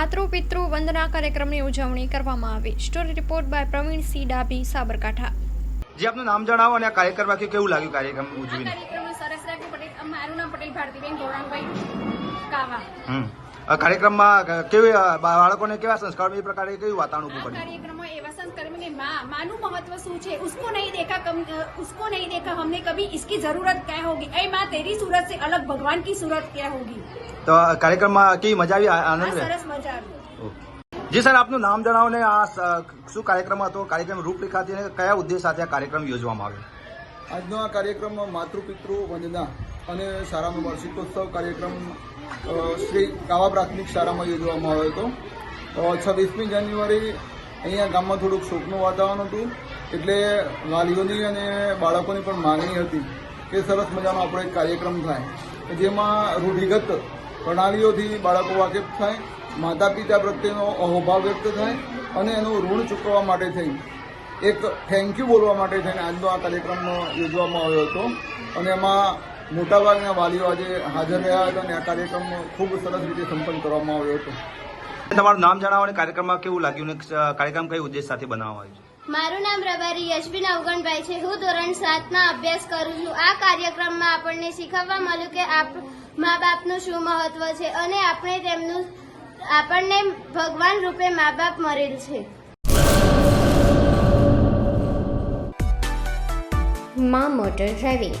માતૃ પિતૃ વંદના કાર્યક્રમની ઉજવણી કરવામાં આવી. Story report by Pravin C Dabhi Sabarkantha. જે આપનું નામ જણાવો અને આ કાર્યક્રમ વાક્ય કેવું લાગ્યું કાર્યક્રમ ઉજવીને? કાર્યક્રમ સરસ રાખ્યું પટેલ મારું નામ પટેલ ભારતીબેન ગૌરાંગભાઈ કાવા. કાર્યક્રમમાં કેવી અ, બાળકોને કેવા સંસ્કાર એ પ્રકારે કેવું વાતાવરણ આ ઉભું કર્યું कार्यक्रम एवं संस्कार में माँ माँ નું મહત્વ શું છે उसको नहीं देखा कम उसको नहीं देखा हमने कभी इसकी जरूरत क्या होगी ऐ माँ तेरी सूरत से अलग भगवान की सूरत क्या होगी તો આ કાર્યક્રમમાં કેવી મજા આવી આ- આ આનંદ રહ્યો? સરસ મજા આવી જી સર આપનું નામ જણાવો ને આ સ- શું કાર્યક્રમ હતો કાર્યક્રમ રૂપરેખાથી અને કયા ઉદ્દેશ સાથે આ કાર્યક્રમ યોજવામાં આવ્યો આજનો આ કાર્યક્રમ માતૃપિતૃ વંદના અને શાળાનો વાર્ષિકોત્સવ કાર્યક્રમ શ્રી કાવા પ્રાથમિક શાળામાં યોજવામાં આવ્યો હતો. છવ્વીસમી જાન્યુઆરી અહીંયા ગામમાં થોડુંક શોકનું વાતાવરણ હતું, એટલે વાલીઓની અને બાળકોની પણ માગણી હતી કે સરસ મજાનો આપણો એક કાર્યક્રમ થાય. જેમાં રૂઢિગત પ્રણાલીઓથી બાળકો વાકેફ થાય માતા પિતા પ્રત્યેનો અહોભાવ વ્યક્ત થાય અને એનું ઋણ ચૂકવવા માટે થઈ. એક થેન્ક યુ બોલવા માટે થઈને આજનો આ કાર્યક્રમ યોજવામાં આવ્યો હતો. અને એમાં મોટાભાગના વાલીઓ આજે હાજર રહ્યા હતા અને આ કાર્યક્રમ ખૂબ સરસ રીતે સંપન્ન કરવામાં આવ્યો હતો. તમારું નામ જણાવો અને કાર્યક્રમમાં કેવું લાગ્યું અને કાર્યક્રમ કઈ ઉદ્દેશ સાથે બનાવવામાં આવ્યો છે? મારું નામ રબારી યશબીન અવગણભાઈ છે. હું ધોરણ સાતમાં અભ્યાસ કરું છું. આ કાર્યક્રમમાં આપણને શીખવવા મળ્યું કે આપ મા બાપનું શું મહત્વ છે અને આપણે તેમનું આપણને ભગવાન રૂપે મા બાપ મળેલ છે. મા motor driving.